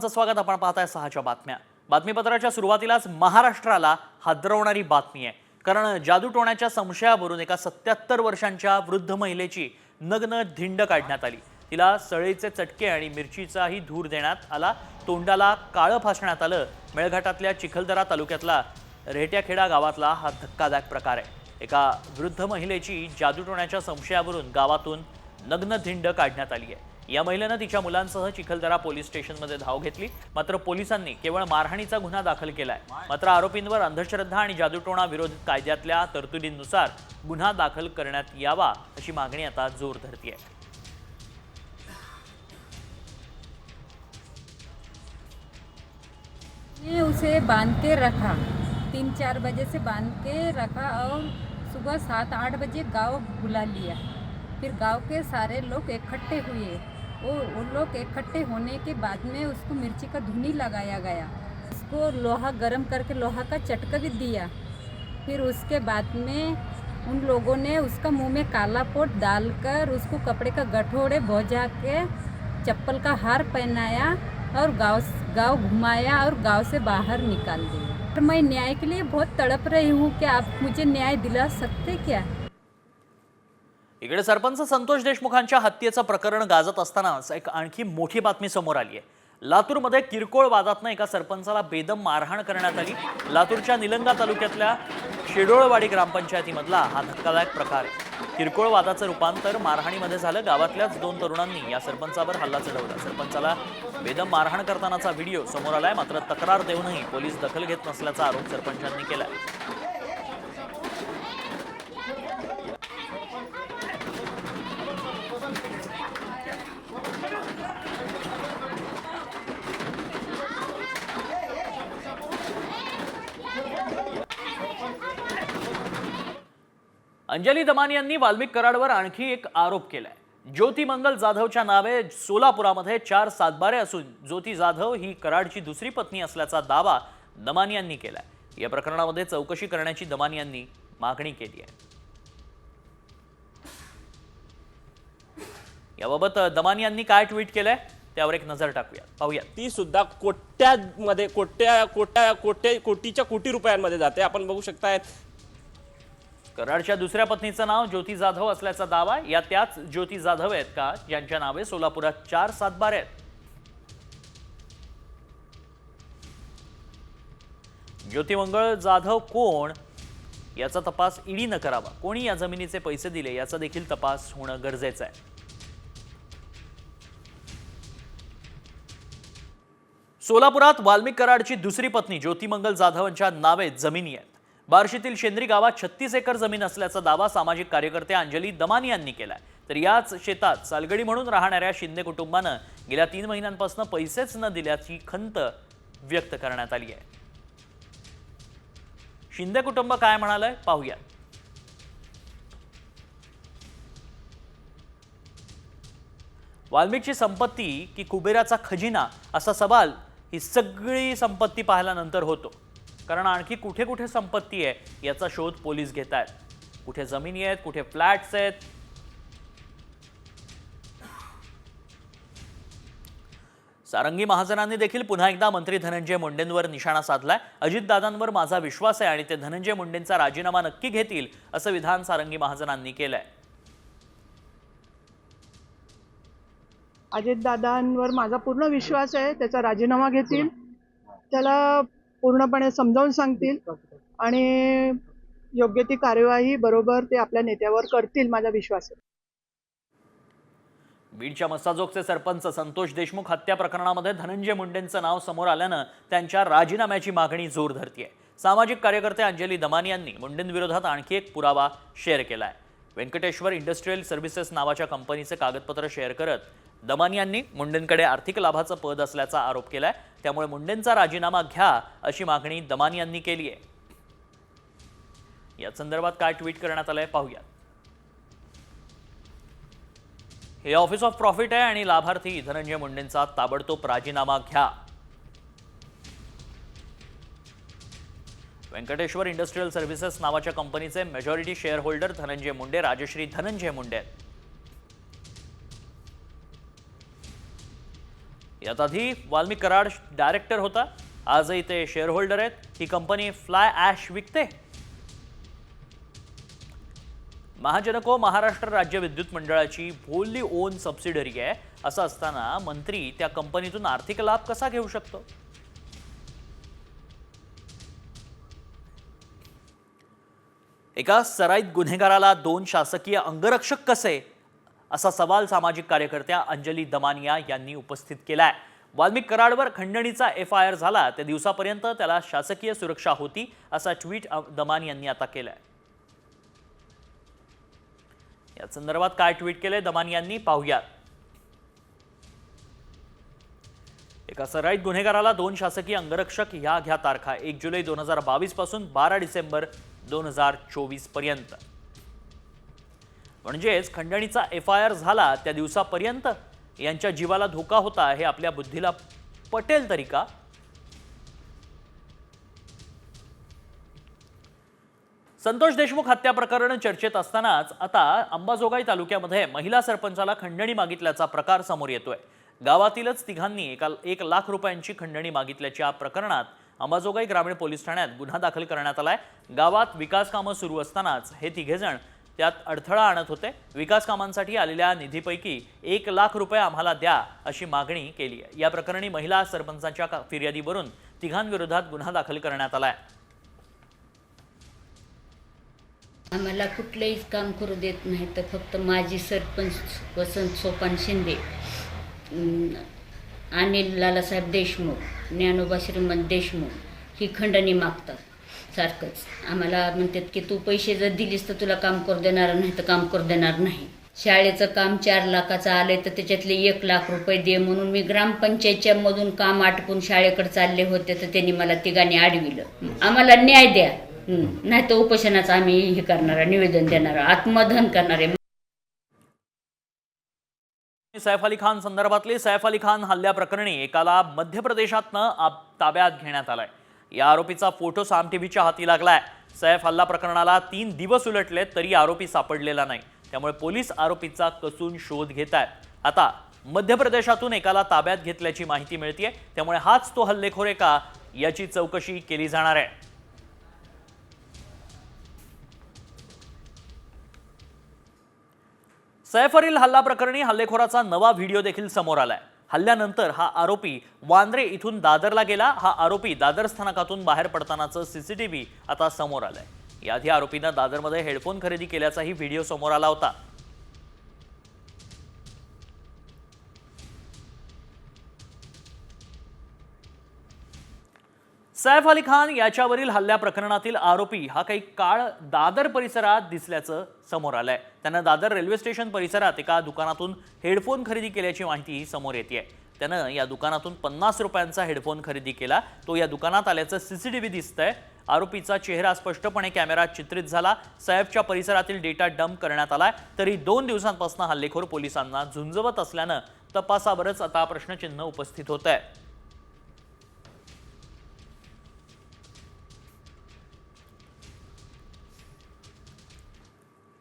स्वागत आपण पाहताय सहाच्या बातम्या. बातमीपत्राच्या सुरुवातीलाच महाराष्ट्राला हादरवणारी बातमी आहे. कारण जादूटोण्याच्या संशयावरून एका सत्याहत्तर वर्षांच्या वृद्ध महिलेची नग्न धिंड काढण्यात आली. तिला सळेचे चटके आणि मिरचीचाही धूर देण्यात आला. तोंडाला काळं फासण्यात आलं. मेळघाटातल्या चिखलदरा तालुक्यातला रेहट्याखेडा गावातला हा धक्कादायक प्रकार आहे. एका वृद्ध महिलेची जादूटोण्याच्या संशयावरून गावातून नग्न धिंड काढण्यात आली आहे. या महिलेनं तिच्या मुलांसह चिखलदरा पोलीस स्टेशनमध्ये धाव घेतली. मात्र पोलिसांनी केवळ मारहाणीचा गुन्हा दाखल केलाय. मात्र आरोपींवर अंधश्रद्धा आणि जादूटोणा विरोध कायद्यातल्या तरतुदींनुसार गुन्हा दाखल करण्यात यावा अशी मागणी आता जोर धरतीय. ने उसे बांध के रखा. तीन चार बजे से बांध के रखा और सुबह सात आठ बजे गांव बुला लिया. फिर गांव के सारे लोग इकट्ठे हुए. वो वो लोग इकट्ठे होने के बाद में उसको मिर्ची का धुनी लगाया गया। उसको लोहा गर्म करके लोहा का चटका भी दिया। फिर उसके बाद में उन लोगों ने उसका मुँह में काला पोट डालकर उसको कपड़े का गठोड़े भोजा के चप्पल का हार पहनाया और गाँव गाँव घुमाया और गाँव से बाहर निकाल दिया। मैं न्याय के लिए बहुत तड़प रही हूँ। कि आप मुझे न्याय दिला सकते क्या? इकडे सरपंच संतोष देशमुखांच्या हत्येचं प्रकरण गाजत असतानाच एक आणखी मोठी बातमी समोर आली आहे. लातूरमध्ये किरकोळ वादातनं एका सरपंचाला बेदम मारहाण करण्यात आली. लातूरच्या निलंगा तालुक्यातल्या शेडोळवाडी ग्रामपंचायतीमधला हा धक्कादायक प्रकार आहे. किरकोळ वादाचं रूपांतर मारहाणीमध्ये झालं. गावातल्याच दोन तरुणांनी या सरपंचावर हल्ला चढवला. सरपंचाला बेदम मारहाण करतानाचा व्हिडिओ समोर आलाय. मात्र तक्रार देऊनही पोलीस दखल घेत नसल्याचा आरोप सरपंचांनी केलाय. अंजली दमानी यांनी वाल्मिक कराडवर आणखी एक आरोप केलाय. ज्योती मंगल जाधवच्या नावे सोलापुरामध्ये चार सातबारे असून ज्योती जाधव ही कराडची दुसरी पत्नी असल्याचा दावा दमानी यांनी केलाय. या प्रकरणामध्ये चौकशी करण्याची दमानी यांनी मागणी केली आहे. याबाबत दमानी यांनी काय ट्विट केलंय त्यावर एक नजर टाकूया. पाहूया. ती सुद्धा कोट्यामध्ये कोट्या कोट्या कोट्या कोटीच्या कोटी रुपयांमध्ये जाते. आपण बघू शकताय कराडच्या दुसऱ्या पत्नीचं नाव ज्योती जाधव असल्याचा दावा. या त्याच ज्योती जाधव आहेत का? ज्यांच्या नावे सोलापुरात चार सातबार आहेत. ज्योतिमंगळ जाधव कोण? याचा तपास ईडीनं करावा. कोणी या जमिनीचे पैसे दिले? याचा देखील तपास होणं गरजेचं आहे. सोलापुरात वाल्मिक कराडची दुसरी पत्नी ज्योतिमंगल जाधवांच्या नावे जमिनी आहेत. बार्शीतील शेंद्री गावात छत्तीस एकर जमीन असल्याचा दावा सामाजिक कार्यकर्ते अंजली दमानी यांनी केलाय. तर याच शेतात सालगडी म्हणून राहणाऱ्या शिंदे कुटुंबानं गेल्या तीन महिन्यांपासून पैसेच न दिल्याची खंत व्यक्त करण्यात आली आहे. शिंदे कुटुंब काय म्हणालंय? पाहूया. वाल्मिकची संपत्ती की कुबेराचा खजिना असा सवाल ही सगळी संपत्ती पाहिल्यानंतर होतो. कारण आणखी कुठे कुठे संपत्ती आहे याचा शोध पोलीस घेत आहेत. कुठे जमिनी आहेत कुठे फ्लॅट्स आहेत. सारंगी महाजनांनी देखील पुन्हा एकदा मंत्री धनंजय मुंडेंवर निशाणा साधलाय. अजितदादांवर माझा विश्वास आहे आणि ते धनंजय मुंडेंचा राजीनामा नक्की घेतील असं विधान सारंगी महाजनांनी केलंय. अजितदादांवर माझा पूर्ण विश्वास आहे त्याचा राजीनामा घेतील. त्याला पूर्णपणे समजावून सांगतील आणि योग्य ती कार्यवाही बरोबर ते आपल्या नेत्यावर करतील माझा विश्वास आहे. बीडच्या मस्साजोगचे सरपंच संतोष देशमुख हत्या प्रकरणामध्ये धनंजय मुंडेंचं नाव समोर आल्यानं त्यांच्या राजीनाम्याची मागणी जोर धरतीये. सामाजिक कार्यकर्ते अंजली दमानी यांनी मुंडेंविरोधात आणखी एक पुरावा शेअर केलाय. व्यंकटेश्वर इंडस्ट्रीयल सर्व्हिसेस नावाच्या कंपनीचे कागदपत्र शेअर करत दमानी यांनी मुंडेंकडे आर्थिक लाभाचं पद असल्याचा आरोप केलाय. त्यामुळे मुंडेंचा राजीनामा घ्या अशी मागणी दमानी यांनी केली आहे. या संदर्भात काय ट्विट करण्यात आलंय पाहूया. हे ऑफिस ऑफ प्रॉफिट आहे आणि लाभार्थी धनंजय मुंडेंचा ताबडतोब राजीनामा घ्या. व्यंकटेश्वर इंडस्ट्रीयल सर्व्हिसेस नावाच्या कंपनीचे majority share holder Dhananjay Munde Rajshree Dhananjay Munde आहेत. यात आधी वाल्मिक कराड डायरेक्टर होता. आजही ते शेअर होल्डर आहेत. ही कंपनी फ्लाय ॲश विकते. महाजनको महाराष्ट्र राज्य विद्युत मंडळाची होल्ली ओन सबसिडरी आहे. असं असताना मंत्री त्या कंपनीतून आर्थिक लाभ कसा घेऊ शकतो? एका सराईत गुन्हेगाराला दोन शासकीय अंगरक्षक कसे? असा सवाल सामाजिक कार्यकर्त्या अंजली दमानिया यांनी उपस्थित केलाय. वाल्मिक कराडवर खंडणीचा एफ आय आर झाला त्या दिवसापर्यंत त्याला शासकीय सुरक्षा होती असा ट्विट दमान यांनी आता केलाय. या संदर्भात काय ट्विट केलंय दमान यांनी पाहूयात एका सराईत गुन्हेगाराला दोन शासकीय अंगरक्षक ह्या घ्या तारखा एक जुलै दोन हजार बावीसपासून बारा डिसेंबर दोन हजार चोवीसपर्यंत. म्हणजेच खंडणीचा एफ आय आर झाला त्या दिवसापर्यंत यांच्या जीवाला धोका होता हे आपल्या बुद्धीला पटेल तरी का? संतोष देशमुख हत्या प्रकरण चर्चेत असतानाच आता अंबाजोगाई तालुक्यामध्ये महिला सरपंचाला खंडणी मागितल्याचा प्रकार समोर येतोय. गावातीलच तिघांनी एका एक लाख रुपयांची खंडणी मागितल्याच्या प्रकरणात अंबाजोगाई ग्रामीण पोलीस ठाण्यात गुन्हा दाखल करण्यात आलाय. गावात विकास कामं सुरू असतानाच हे तिघेजण त्यात अडथळा आणत होते. विकास कामांसाठी आलेल्या निधीपैकी एक लाख रुपये आम्हाला द्या अशी मागणी केली आहे. या प्रकरणी महिला सरपंचाच्या का- फिर्यादीवरून तिघांविरोधात गुन्हा दाखल करण्यात आला आहे. आम्हाला कुठलंही काम करू देत नाही तर फक्त माजी सरपंच वसंत सोपान शिंदे अनिल लालासाहेब देशमुख ज्ञानोबा श्रीमंत देशमुख ही खंडणी मागतात. सारखंच. आम्हाला म्हणतात की तू पैसे जर दिलीस तर तुला काम करू देणार नाही तर काम करू देणार नाही. शाळेचं काम चार लाखाचं आलंय तर त्याच्यातले एक लाख रुपये दे म्हणून मी ग्रामपंचायतच्या मधून काम आटपून शाळेकडे चालले होते तर त्यांनी मला तिघांनी अडविलं. आम्हाला न्याय द्या. नाही तर उपोषणाचं आम्ही हे करणार निवेदन देणार आत्मधन करणार आहे. सैफ अली खान संदर्भातली सैफ अली खान हल्ल्याप्रकरणी एकाला मध्य प्रदेशातनं ताब्यात घेण्यात आलाय. या आरोपीचा फोटो साम टीव्हीच्या हाती लागलाय. सैफ हल्ला प्रकरणाला तीन दिवस उलटले तरी आरोपी सापडलेला नाही. त्यामुळे पोलीस आरोपीचा कसून शोध घेत आहेत आता मध्य प्रदेशातून एकाला ताब्यात घेतल्याची माहिती मिळतीये. त्यामुळे हाच तो हल्लेखोर आहे का याची चौकशी केली जाणार आहे. सैफरील हल्ला प्रकरणी हल्लेखोराचा नवा व्हिडिओ देखील समोर आलाय. हल्ल्यानंतर हा आरोपी वांद्रे इथून दादरला गेला. हा आरोपी दादर स्थानकातून बाहेर पडतानाचं सीसीटीव्ही आता समोर आलंय. याआधी आरोपीनं दादरमध्ये हेडफोन खरेदी केल्याचाही व्हिडिओ समोर आला होता. सैफ अली खान याच्यावरील हल्ल्या प्रकरणातील आरोपी हा काही काळ दादर परिसरात दिसल्याचं समोर आलंय. त्यानं दादर रेल्वे स्टेशन परिसरात एका दुकानातून हेडफोन खरेदी केल्याची माहिती समोर येते त्यानं या दुकानातून पन्नास रुपयांचा हेडफोन खरेदी केला. तो या दुकानात आल्याचं सी सी टी व्ही दिसतंय. आरोपीचा चेहरा स्पष्टपणे कॅमेरात चित्रित झाला. सैफच्या परिसरातील डेटा डंप करण्यात आलाय. तरी दोन दिवसांपासून हल्लेखोर पोलिसांना झुंजवत असल्यानं तपासावरच आता प्रश्नचिन्ह उपस्थित होत आहे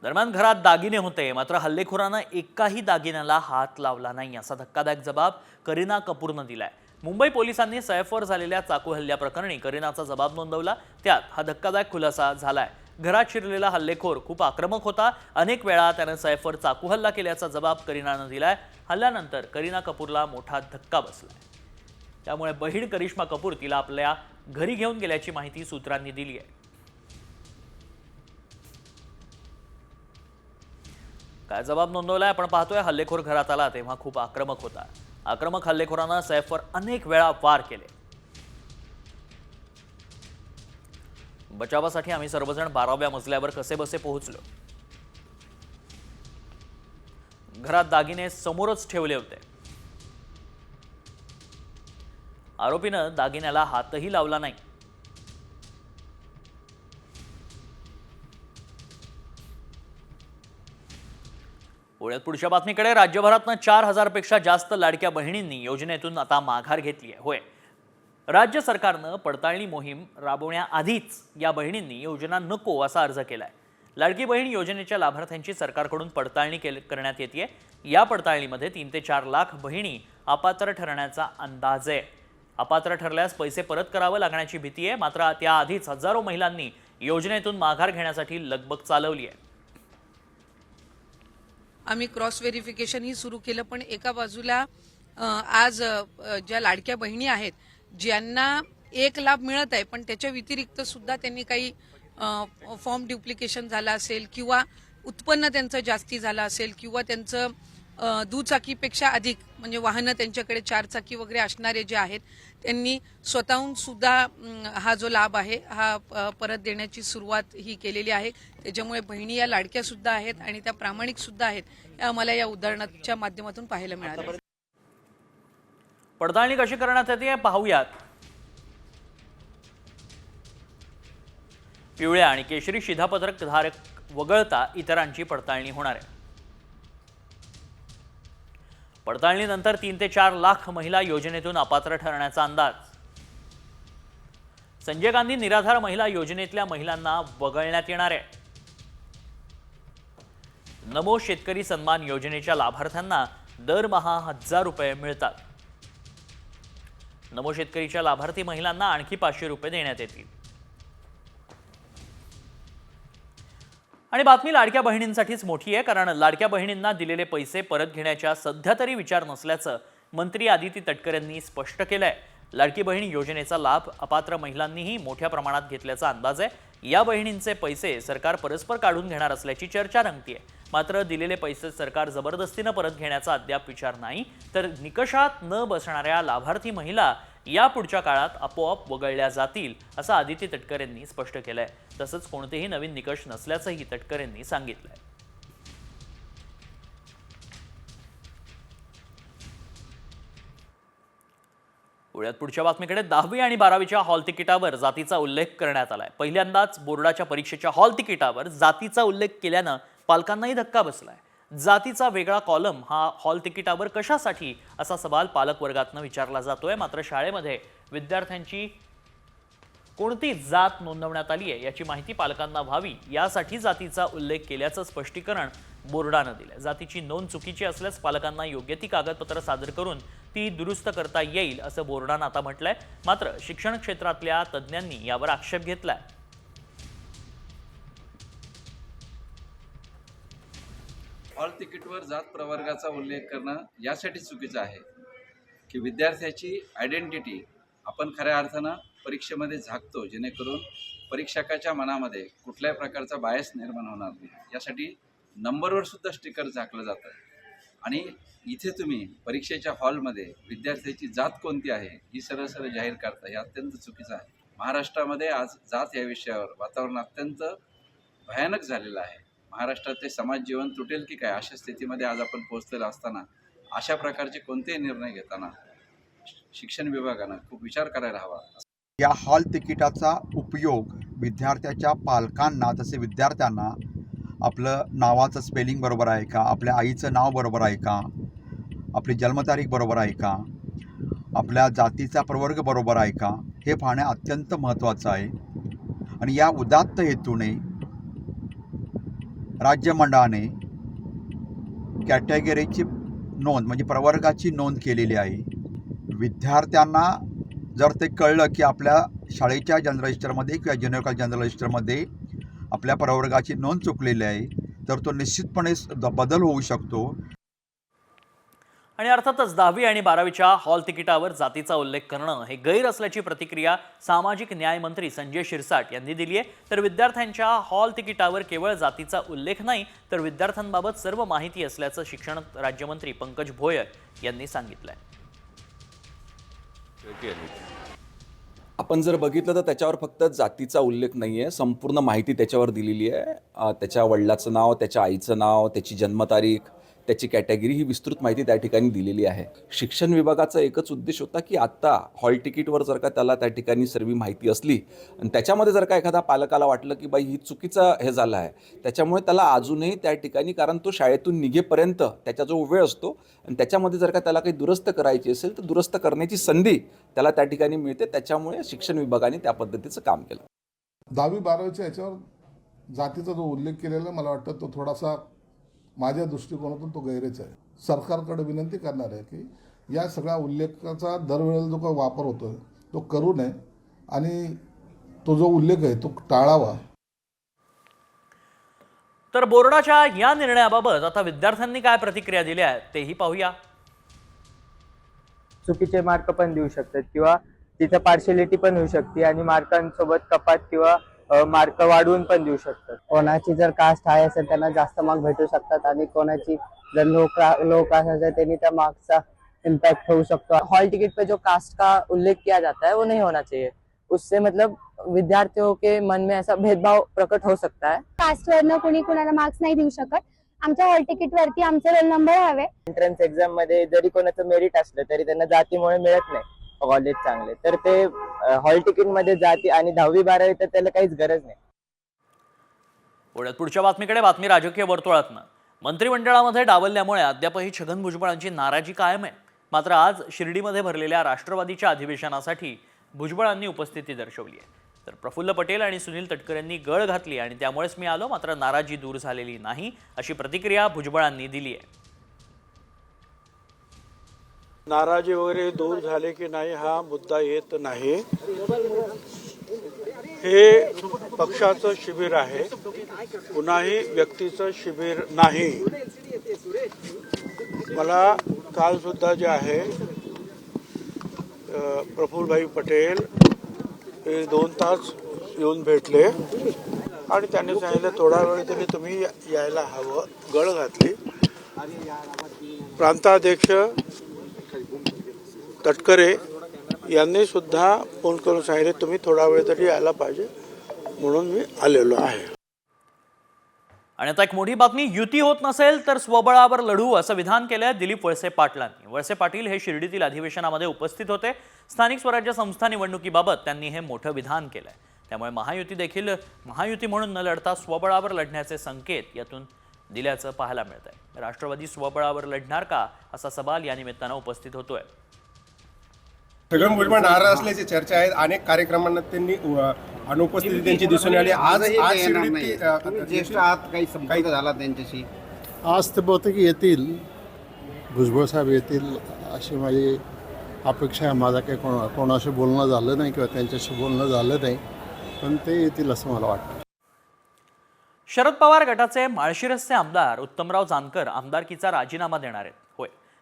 दरम्यान घरात दागिने होते मात्र हल्लेखोरानं एकाही दागिन्याला हात लावला नाही असा धक्कादायक जबाब करीना कपूरनं दिलाय. मुंबई पोलिसांनी सैफवर झालेल्या चाकू हल्ल्याप्रकरणी करीनाचा जबाब नोंदवला. त्यात हा धक्कादायक खुलासा झालाय. घरात शिरलेला हल्लेखोर खूप आक्रमक होता. अनेक वेळा त्यानं सैफवर चाकू हल्ला केल्याचा जबाब करीनानं दिलाय. हल्ल्यानंतर करीना कपूरला मोठा धक्का बसलाय. त्यामुळे बहीण करिश्मा कपूर तिला आपल्या घरी घेऊन गेल्याची माहिती सूत्रांनी दिली आहे काय जबाब नोंदवलाय? आपण पाहतोय हल्लेखोर घरात आला तेव्हा खूप आक्रमक होता. आक्रमक हल्लेखोरांना सैफवर अनेक वेळा वार केले. बचावासाठी आम्ही सर्वजण बाराव्या मजल्यावर कसे बसे पोहोचलो. घरात दागिने समोरच ठेवले होते. आरोपीनं दागिन्याला हातही लावला नाही. पुण्यात पुढच्या बातमीकडे राज्यभरातनं चार हजारपेक्षा जास्त लाडक्या बहिणींनी योजनेतून आता माघार घेतली आहे. होय. राज्य सरकारनं पडताळणी मोहीम राबवण्याआधीच या बहिणींनी योजना नको असा अर्ज केला आहे लाडकी बहीण योजनेच्या लाभार्थ्यांची सरकारकडून पडताळणी केल करण्यात येते या पडताळणीमध्ये तीन ते चार लाख बहिणी अपात्र ठरण्याचा अंदाज आहे. अपात्र ठरल्यास पैसे परत करावं लागण्याची भीती आहे मात्र त्याआधीच हजारो महिलांनी योजनेतून माघार घेण्यासाठी लगबग चालवली आहे. आम्ही क्रॉस व्हेरिफिकेशनही सुरू केलं पण एका बाजूला आज ज्या लाडक्या बहिणी आहेत ज्यांना एक लाभ मिळत आहे पण त्याच्या व्यतिरिक्त सुद्धा त्यांनी काही फॉर्म ड्युप्लिकेशन झालं असेल किंवा उत्पन्न त्यांचं जास्ती झालं असेल किंवा त्यांचं दुचाकीपेक्षा अधिक म्हणजे वाहनं त्यांच्याकडे चारचाकी वगैरे असणारे जे आहेत त्यांनी स्वतःहून सुद्धा हा जो लाभ आहे हा परत देण्याची सुरुवात ही केलेली आहे. त्याच्यामुळे बहिणी या लाडक्या सुद्धा आहेत आणि त्या प्रामाणिक सुद्धा आहेत या आम्हाला या उदाहरणाच्या माध्यमातून पाहायला मिळालं. पडताळणी कशी करण्यात येते पाहूयात. पिवळ्या आणि केशरी शिधापत्रक धारक वगळता इतरांची पडताळणी होणार आहे. पडताळणीनंतर तीन ते चार लाख महिला योजनेतून अपात्र ठरण्याचा अंदाज. संजय गांधी निराधार महिला योजनेतल्या महिलांना वगळण्यात येणार आहे. नमो शेतकरी सन्मान योजनेच्या लाभार्थ्यांना दरमहा हजार रुपये मिळतात. नमो शेतकरीच्या लाभार्थी महिलांना आणखी पाचशे रुपये देण्यात येतील. आणि बातमी लाडक्या बहिणींसाठीच मोठी आहे कारण लाडक्या बहिणींना दिलेले पैसे परत घेण्याच्या सध्या तरी विचार नसल्याचं मंत्री आदिती तटकर यांनी स्पष्ट केलं आहे लाडकी बहीण योजनेचा लाभ अपात्र महिलांनीही मोठ्या प्रमाणात घेतल्याचा अंदाज आहे. या बहिणींचे पैसे सरकार परस्पर काढून घेणार असल्याची चर्चा रंगतीये. मात्र दिलेले पैसे सरकार जबरदस्तीनं परत घेण्याचा अद्याप विचार नाही. तर निकषात न बसणाऱ्या लाभार्थी महिला या पुढच्या काळात आपोआप वगळल्या जातील असं आदिती तटकर यांनी स्पष्ट केलंय. तसंच कोणतेही नवीन निकष नसल्याचंही तटकर यांनी सांगितलंय. पुढ्यात पुढच्या बातमीकडे दहावी आणि बारावीच्या हॉल तिकिटावर जातीचा उल्लेख करण्यात आलाय. पहिल्यांदाच बोर्डाच्या परीक्षेच्या हॉल तिकिटावर जातीचा उल्लेख केल्यानं पालकांनाही धक्का बसलाय. जातीचा वेगळा कॉलम हा हॉल तिकिटावर कशासाठी असा सवाल पालकवर्गातनं विचारला जातोय. मात्र शाळेमध्ये विद्यार्थ्यांची कोणती जात नोंदवण्यात आली आहे याची माहिती पालकांना व्हावी यासाठी जातीचा उल्लेख केल्याचं स्पष्टीकरण बोर्डानं दिलं जातीची नोंद चुकीची असल्यास पालकांना योग्य ती कागदपत्र सादर करून ती दुरुस्त करता येईल असं बोर्डानं आता म्हटलंय. मात्र शिक्षण क्षेत्रातल्या तज्ज्ञांनी यावर आक्षेप घेतलाय. हॉल तिकीटवर जात प्रवर्गाचा उल्लेख करणं यासाठी चुकीचं आहे. की विद्यार्थ्याची आयडेंटिटी आपण खऱ्या अर्थानं परीक्षेमध्ये झाकतो जेणेकरून परीक्षकाच्या मनामध्ये कुठल्याही प्रकारचा बायस निर्माण होणार नाही. यासाठी नंबरवर सुद्धा स्टिकर झाकलं जातं. आणि इथे तुम्ही परीक्षेच्या हॉलमध्ये विद्यार्थ्याची जात कोणती आहे ही सरळ सरळ जाहीर करता हे अत्यंत चुकीचं आहे. महाराष्ट्रामध्ये आज जात या विषयावर वातावरण अत्यंत भयानक झालेलं आहे. महाराष्ट्रातले समाज जीवन तुटेल की काय अशा स्थितीमध्ये आज आपण पोहोचलेलो असताना अशा प्रकारचे कोणतेही निर्णय घेताना शिक्षण विभागानं खूप विचार करायला हवा. या हॉल तिकिटाचा उपयोग विद्यार्थ्याच्या पालकांना तसे विद्यार्थ्यांना आपलं नावाचं स्पेलिंग बरोबर आहे का आपल्या आईचं नाव बरोबर आहे का आपली जन्मतारीख बरोबर आहे का आपल्या जातीचा प्रवर्ग बरोबर आहे का हे पाहणे अत्यंत महत्त्वाचं आहे. आणि या उदात्त हेतूने राज्यमंडळाने कॅटेगरीची नोंद म्हणजे प्रवर्गाची नोंद केलेली आहे. विद्यार्थ्यांना जर ते कळलं की आपल्या शाळेच्या जनरल रजिस्टरमध्ये किंवा ज्युनियर जनरल रजिस्टरमध्ये आपल्या प्रवर्गाची नोंद चुकलेली आहे तर तो निश्चितपणे द- बदल होऊ शकतो. आणि अर्थातच दहावी आणि बारावीच्या हॉल तिकिटावर जातीचा उल्लेख करणं हे गैर असल्याची प्रतिक्रिया सामाजिक न्याय मंत्री संजय शिरसाट यांनी दिली आहे. तर विद्यार्थ्यांच्या हॉल तिकिटावर केवळ जातीचा उल्लेख नाही तर विद्यार्थ्यांबाबत सर्व माहिती असल्याचं शिक्षण राज्यमंत्री पंकज भोयर यांनी सांगितलंय. आपण जर बघितलं तर त्याच्यावर फक्त जातीचा उल्लेख नाही आहे संपूर्ण माहिती त्याच्यावर दिलेली आहे. त्याच्या वडिलाचं नाव त्याच्या आईचं नाव त्याची जन्मतारीख त्याची कॅटेगरी ही विस्तृत माहिती त्या ठिकाणी दिलेली आहे. शिक्षण विभागाचा एकच उद्देश होता की आत्ता हॉल तिकीटवर जर का त्याला त्या ठिकाणी सर्व माहिती असली आणि त्याच्यामध्ये जर का एखादा पालकाला वाटलं की बाई ही चुकीचं हे झालं आहे त्याच्यामुळे त्याला अजूनही त्या ठिकाणी कारण तो शाळेतून निघेपर्यंत त्याचा जो वेळ असतो आणि त्याच्यामध्ये जर का त्याला काही दुरुस्त करायची असेल तर दुरुस्त करण्याची संधी त्याला त्या ठिकाणी मिळते. त्याच्यामुळे शिक्षण विभागाने त्या पद्धतीचं काम केलं. दहावी बारावीच्या याच्यावर जातीचा जो उल्लेख केलेला मला वाटतं तो थोडासा माझ्या दृष्टिकोनातून तो गैरच आहे. सरकारकडे विनंती करणार आहे की या सगळ्या उल्लेखाचा दरवेळेला जो काही वापर होतो तो करू नये आणि तो जो उल्लेख आहे तो टाळावा. तर बोर्डाच्या या निर्णयाबाबत आता विद्यार्थ्यांनी काय प्रतिक्रिया दिल्या आहेत तेही पाहूया. चुकीचे मार्क पण देऊ शकतात किंवा तिथं पार्शलिटी पण होऊ शकते आणि मार्कांसोबत कपात किंवा मार्क वाढवून पण देऊ शकतात. कोणाची जर कास्ट हाय असेल त्यांना जास्त मार्क भेटू शकतात आणि कोणाची जर लो लो कास्ट असेल त्यांनी त्या मार्क्सचा इम्पैक्ट हो सकता है हॉल टिकट पे जो कास्ट का उल्लेख किया जाता है वो नहीं होना चाहिए। उससे मतलब विद्यार्थियों के मन में ऐसा भेदभाव प्रकट हो सकता है। कास्टवरनं कुणी कुणाला मार्क्स नाही देऊ शकत. आमच्या हॉल तिकीट वरती आमचे रोल नंबर हवे. एंट्रन्स एक्झाममध्ये जरी कोणाचं मेरिट असलं तरी त्यांना जातीमुळे मिळत नाही. कॉलेज चांगले. तर ते हॉल तिकीटमध्ये जाते आणि दहावी बारावी तर त्याला काहीच गरज नाही. पुढ्यात पुढच्या बातमीकडे बातमी राजकीय वर्तुळातनं. मंत्रिमंडळामध्ये डावलल्यामुळे अद्यापही छगन भुजबळांची नाराजी कायम आहे. मात्र आज शिर्डीमध्ये भरलेल्या राष्ट्रवादीच्या अधिवेशनासाठी भुजबळांनी उपस्थिती दर्शवली आहे. तर प्रफुल्ल पटेल आणि सुनील तटकर यांनी गळ घातली आणि त्यामुळेच मी आलो मात्र नाराजी दूर झालेली नाही अशी प्रतिक्रिया भुजबळांनी दिली आहे. नाराजी वगैरे दूर झाले की नाही हा मुद्दा येत नाही. हे पक्षाचं शिबिर आहे. कुणाही व्यक्तीचं शिबिर नाही. मला काल सुद्धा जे आहे प्रफुलभाई प्रफुल्लभाई पटेल हे दोन तास येऊन भेटले आणि त्यांनी सांगितलं थोडा वेळ तरी तुम्ही यायला हवं. गळ घातली. प्रांताध्यक्ष तटकरे यांनी सुद्धा फोन करून सांगितले तुम्ही थोडा वेळ तरी यायला पाहिजे. म्हणून मी आलेलो आहे. आणि आता एक मोठी बातमी युती होत नसेल तर स्वबळावर लढू असं विधान केलंय दिलीप वळसे पाटलांनी. वळसे पाटील हे शिर्डीतील अधिवेशनामध्ये उपस्थित होते. स्थानिक स्वराज्य संस्था निवडणुकीबाबत त्यांनी हे मोठं विधान केलंय. त्यामुळे महायुती देखील महायुती म्हणून न लढता स्वबळावर लढण्याचे संकेत यातून दिल्याचं पाहायला मिळत आहे राष्ट्रवादी स्वबळावर लढणार का असा सवाल या निमित्तानं उपस्थित होतोय. छगन भुजबळ नाराज असल्याची चर्चा आहे. अनेक कार्यक्रमांना त्यांनी अनुपस्थिती त्यांची दिसून आली. आज आज शिर्डीत ती, अ, ज्येष्ठ आहात काही संपर्क झाला त्यांच्याशी? आज ते बहुतेक येतील. भुजबळ साहेब येतील अशी माझी अपेक्षा आहे. माझा काही कोण कोणाशी बोलणं झालं नाही किंवा त्यांच्याशी बोलणं झालं नाही पण ते येतील असं मला वाटतं. शरद पवार गटाचे माळशिरसचे आमदार उत्तमराव जानकर आमदारकीचा राजीनामा देणार आहेत.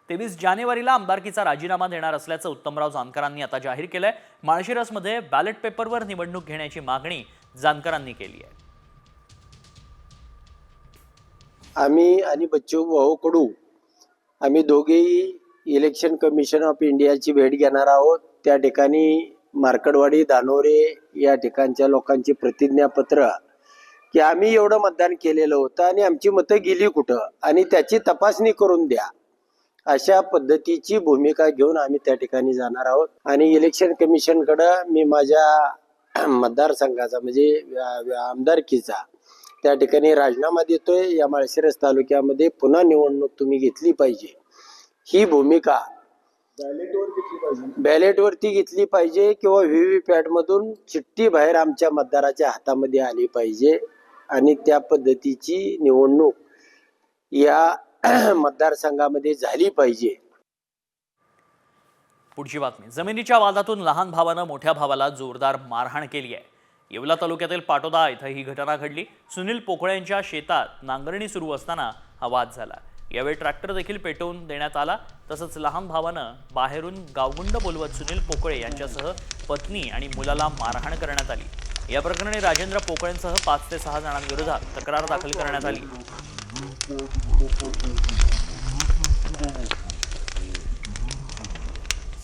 तेवीस जानेवारीला आमदारकीचा राजीनामा देणार असल्याचं उत्तमराव जानकरांनी आता जाहीर केलंय. माळशिरसमध्ये बॅलेट पेपरवर निवडणूक घेण्याची मागणी जानकरांनी केली आहे. आम्ही आणि बच्चू भाऊ कडू आम्ही दोघेही इलेक्शन कमिशन ऑफ इंडियाची भेट घेणार आहोत. त्या ठिकाणी मार्कडवाडी दानोरे या ठिकाणच्या लोकांची प्रतिज्ञापत्र की आम्ही एवढं मतदान केलेलं होतं आणि आमची मतं गेली कुठं? आणि त्याची तपासणी करून द्या. अशा पद्धतीची भूमिका घेऊन आम्ही त्या ठिकाणी जाणार आहोत. आणि इलेक्शन कमिशनकडं मी माझ्या मतदारसंघाचा म्हणजे व्या- आमदारकीचा त्या ठिकाणी राजीनामा देतोय. या माळशिरस तालुक्यामध्ये पुन्हा निवडणूक तुम्ही घेतली पाहिजे. ही भूमिका बॅलेटवरती घेतली पाहिजे किंवा व्हीव्हीपॅट मधून चिठ्ठी बाहेर आमच्या मतदाराच्या हातामध्ये आली पाहिजे. आणि त्या पद्धतीची निवडणूक या मतदारसंघामध्ये झाली पाहिजे. पुढची बातमी. जमिनीच्या वादातून लहान भावानं मोठ्या भावाला जोरदार मारहाण केली आहे. येवला तालुक्यातील पाटोदा इथं ही घटना घडली. सुनील पोकळे यांच्या शेतात नांगरणी सुरू असताना हा वाद झाला. यावेळी ट्रॅक्टर देखील पेटवून देण्यात आला. तसंच लहान भावानं बाहेरून गावगुंड बोलवत सुनील पोकळे यांच्यासह पत्नी आणि मुलाला मारहाण करण्यात आली. या प्रकरणी राजेंद्र पोकळेंसह पाच ते सहा जणांविरोधात तक्रार दाखल करण्यात आली.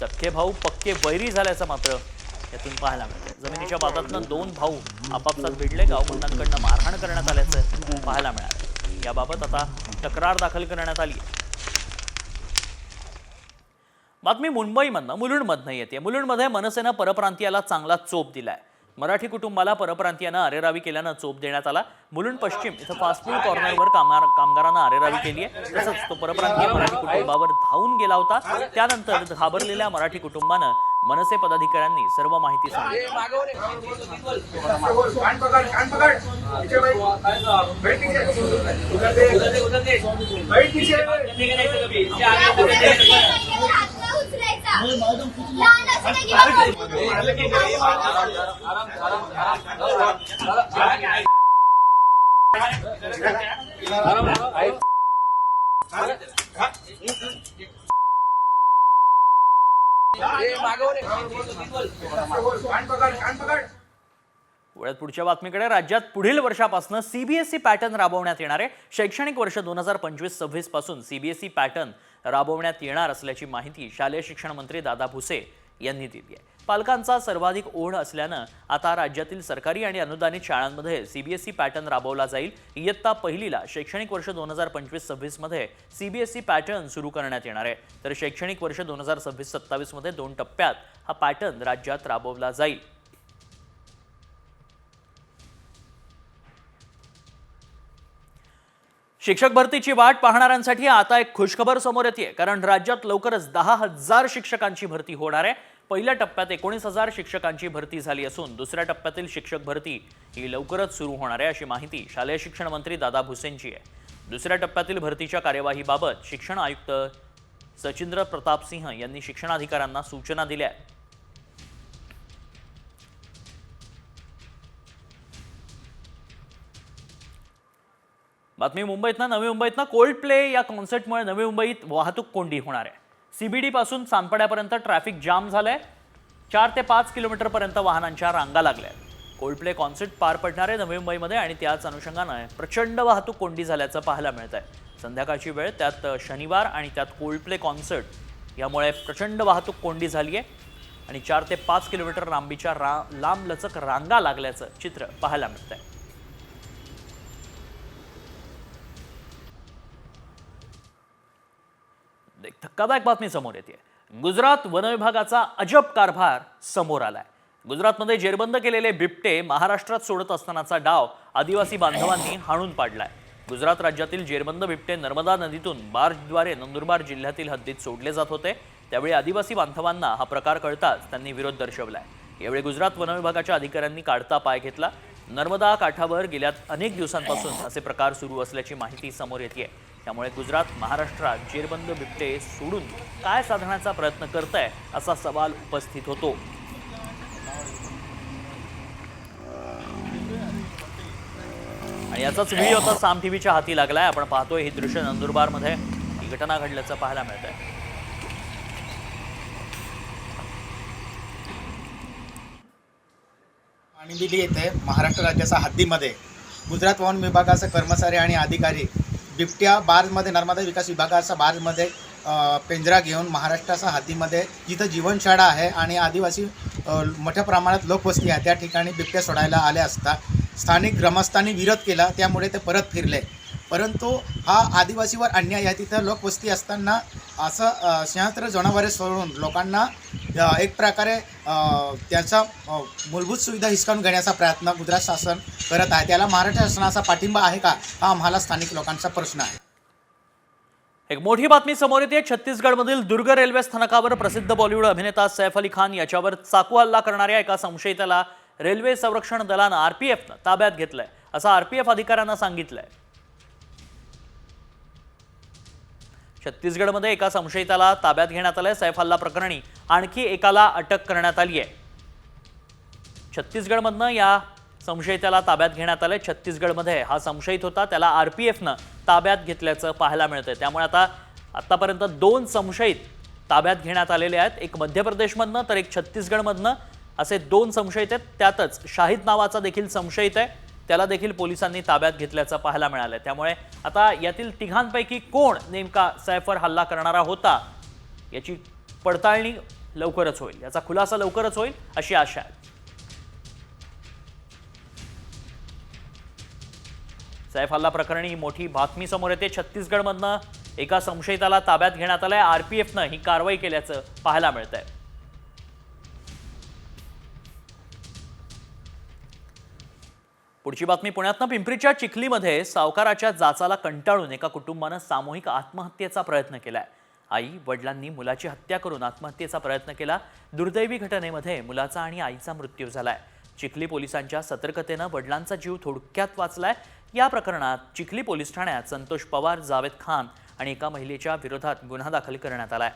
सख्खे भाऊ पक्के वैरी झाल्याचं मात्र यातून पाहायला मिळतं जमिनीच्या वादातनं दोन भाऊ आपापसात भिडले गावबंधांकडनं मारहाण करण्यात आल्याचं पाहायला मिळालं. याबाबत आता तक्रार दाखल करण्यात आली आहे बातमी मुंबईमधनं मुलुंडमधनं येते. मुलुंडमध्ये मनसेनं परप्रांतीयाला चांगला चोप दिलाय. मराठी कुटुंबाला परप्रांतीयानं अरेरावी केल्यानं चोप देण्यात आला. मुलुंड पश्चिम इथं फास्ट फूड कॉर्नरवर कामगार कामगारांना अरेरावी केली आहे तसंच तो परप्रांतीय मराठी कुटुंबावर धावून गेला होता. त्यानंतर घाबरलेल्या मराठी कुटुंबानं मनसे पदाधिकाऱ्यांनी सर्व माहिती सांगितली. वळत पुढच्या बातमीकडे. राज्यात पुढील वर्षापासून सीबीएसई पॅटर्न राबवण्यात येणार आहे. शैक्षणिक वर्ष दोन हजार पंचवीस सव्वीसपासून सीबीएसई पॅटर्न राबवण्यात येणार असल्याची माहिती शालेय शिक्षण मंत्री दादा भुसे यांनी दिली आहे. पालकांचा सर्वाधिक ओढ असल्यानं आता राज्यातील सरकारी आणि अनुदानित शाळांमध्ये सीबीएसई पॅटर्न राबवला जाईल. इयत्ता पहिलीला शैक्षणिक वर्ष दोन हजार पंचवीस सव्वीसमध्ये सीबीएसई पॅटर्न सुरू करण्यात येणार आहे. तर शैक्षणिक वर्ष दोन हजार सव्वीस सत्तावीसमध्ये दोन टप्प्यात हा पॅटर्न राज्यात राबवला जाईल. शिक्षक भरतीची वाट पाहणाऱ्यांसाठी आता एक खुशखबर समोर येते कारण राज्यात लवकरच दहा हजार शिक्षकांची भरती होणार आहे. पहिल्या टप्प्यात एकोणीस हजार शिक्षकांची भरती झाली असून दुसऱ्या टप्प्यातील शिक्षक भरती ही लवकरच सुरू होणार आहे अशी माहिती शालेय शिक्षण मंत्री दादा भुसेंची आहे. दुसऱ्या टप्प्यातील भरतीच्या कार्यवाहीबाबत शिक्षण आयुक्त सचिंद्र प्रताप सिंह यांनी शिक्षणाधिकाऱ्यांना सूचना दिल्या आहेत. बातमी मुंबईतनं नवी मुंबईतनं कोल्ड प्ले या कॉन्सर्टमुळे नवी मुंबईत वाहतूक कोंडी होणार आहे. सीबीडी पासून चांदपाड्यापर्यंत ट्रॅफिक जाम झालंय. चार ते पाच किलोमीटरपर्यंत वाहनांच्या रांगा लागल्या कोल्ड प्ले कॉन्सर्ट पार पडणार आहे नवी मुंबईमध्ये आणि त्याच अनुषंगानं प्रचंड वाहतूक कोंडी झाल्याचं पाहायला मिळत आहे संध्याकाळची वेळ त्यात शनिवार आणि त्यात कोल्ड प्ले कॉन्सर्ट यामुळे प्रचंड वाहतूक कोंडी झाली आहे आणि चार ते पाच किलोमीटर लांबीच्या रा लांबलचक रांगा लागल्याचं चित्र पाहायला मिळत आहे एक धक्कादायक बातमी समोर येते. गुजरात वनविभागाचा अजब कारभार समोर आलाय. गुजरातमध्ये जेरबंद केलेले बिबटे महाराष्ट्रात सोडत असतानाचा डाव आदिवासी बांधवांनी हाणून पाडलाय. गुजरात राज्यातील जेरबंद बिबटे नर्मदा नदीतून बार्जद्वारे नंदुरबार जिल्ह्यातील हद्दीत सोडले जात होते. त्यावेळी आदिवासी बांधवांना हा प्रकार कळताच त्यांनी विरोध दर्शवलाय. यावेळी गुजरात वनविभागाच्या अधिकाऱ्यांनी काढता पाय घेतला. नर्मदा काठावर गेल्या अनेक दिवसांपासून असे प्रकार सुरू असल्याची माहिती समोर येते त्यामुळे गुजरात महाराष्ट्रात जेरबंद बिबटे सोडून काय साधण्याचा प्रयत्न करत आहे असा सवाल उपस्थित होतो. आणि याचाच व्हिडिओ आता साम टीव्हीच्या हाती लागलाय. आपण पाहतोय ही दृश्य नंदुरबारमध्ये. ही घटना घडल्याचं पाहायला मिळत आहे आणि दिली येते महाराष्ट्र राज्याच्या हद्दीमध्ये गुजरात वन विभागाचे कर्मचारी आणि अधिकारी बिबट्या बार्जमध्ये नर्मदा विकास विभागाचा बार्जमध्ये पिंजरा घेऊन महाराष्ट्राच्या हद्दीमध्ये जिथं जीवनशाळा आहे आणि आदिवासी मोठ्या प्रमाणात लोकवस्ती आहे त्या ठिकाणी बिबट्या सोडायला आले असता स्थानिक ग्रामस्थांनी विरोध केला त्यामुळे ते परत फिरले. परंतु हा आदिवासीवर अन्याय आहे तिथं लोकवस्ती असताना असं अ, जनावरे सोडून लोकांना एक प्रकारे त्याचा मूलभूत सुविधा हिसकावून घेण्याचा प्रयत्न गुजरात शासन करत आहे. त्याला महाराष्ट्र शासनाचा पाठिंबा आहे का? हा आम्हाला स्थानिक लोकांचा प्रश्न आहे. एक मोठी बातमी समोर येते. छत्तीसगडमधील दुर्ग रेल्वे स्थानकावर प्रसिद्ध बॉलिवूड अभिनेता सैफ अली खान याच्यावर चाकू हल्ला करणाऱ्या एका संशयिताला रेल्वे संरक्षण दलानं आरपीएफनं ताब्यात घेतलंय असं आरपीएफ अधिकाऱ्यांना सांगितलंय. छत्तीसगडमध्ये एका संशयिताला ताब्यात घेण्यात आलंय. सैफ हल्ला प्रकरणी आणखी एकाला अटक करण्यात आली आहे. छत्तीसगडमधनं या संशयिताला ताब्यात घेण्यात आलंय. छत्तीसगडमध्ये हा संशयित होता. त्याला आर पी एफनं ताब्यात घेतल्याचं पाहायला मिळतंय. त्यामुळे आता आत्तापर्यंत दोन संशयित ताब्यात घेण्यात आलेले आहेत. एक मध्य प्रदेशमधनं तर एक छत्तीसगडमधनं असे दोन संशयित आहेत. त्यातच शाहिद नावाचा देखील संशयित आहे. त्याला देखील पोलिसांनी ताब्यात घेतल्याचं पाहायला मिळालंय त्यामुळे आता यातील तिघांपैकी कोण नेमका सैफर हल्ला करणारा होता याची पडताळणी लवकरच होईल. याचा खुलासा लवकरच होईल अशी आशा आहे. सैफ हल्ला प्रकरणी मोठी बातमी समोर येते. छत्तीसगडमधनं एका संशयिताला ताब्यात घेण्यात आलंय. आरपीएफनं ही कारवाई केल्याचं पाहायला मिळत आहे पुढची बातमी पुण्यातनं. पिंपरीच्या चिखलीमध्ये सावकाराच्या जाचाला कंटाळून एका कुटुंबानं सामूहिक आत्महत्येचा प्रयत्न केलाय. आई वडिलांनी मुलाची हत्या करून आत्महत्येचा प्रयत्न केला. दुर्दैवी घटनेमध्ये मुलाचा आणि आईचा मृत्यू झालाय. चिखली पोलिसांच्या सतर्कतेनं वडिलांचा जीव थोडक्यात वाचलाय. या प्रकरणात चिखली पोलीस ठाण्यात संतोष पवार जावेद खान आणि एका महिलेच्या विरोधात गुन्हा दाखल करण्यात आलाय.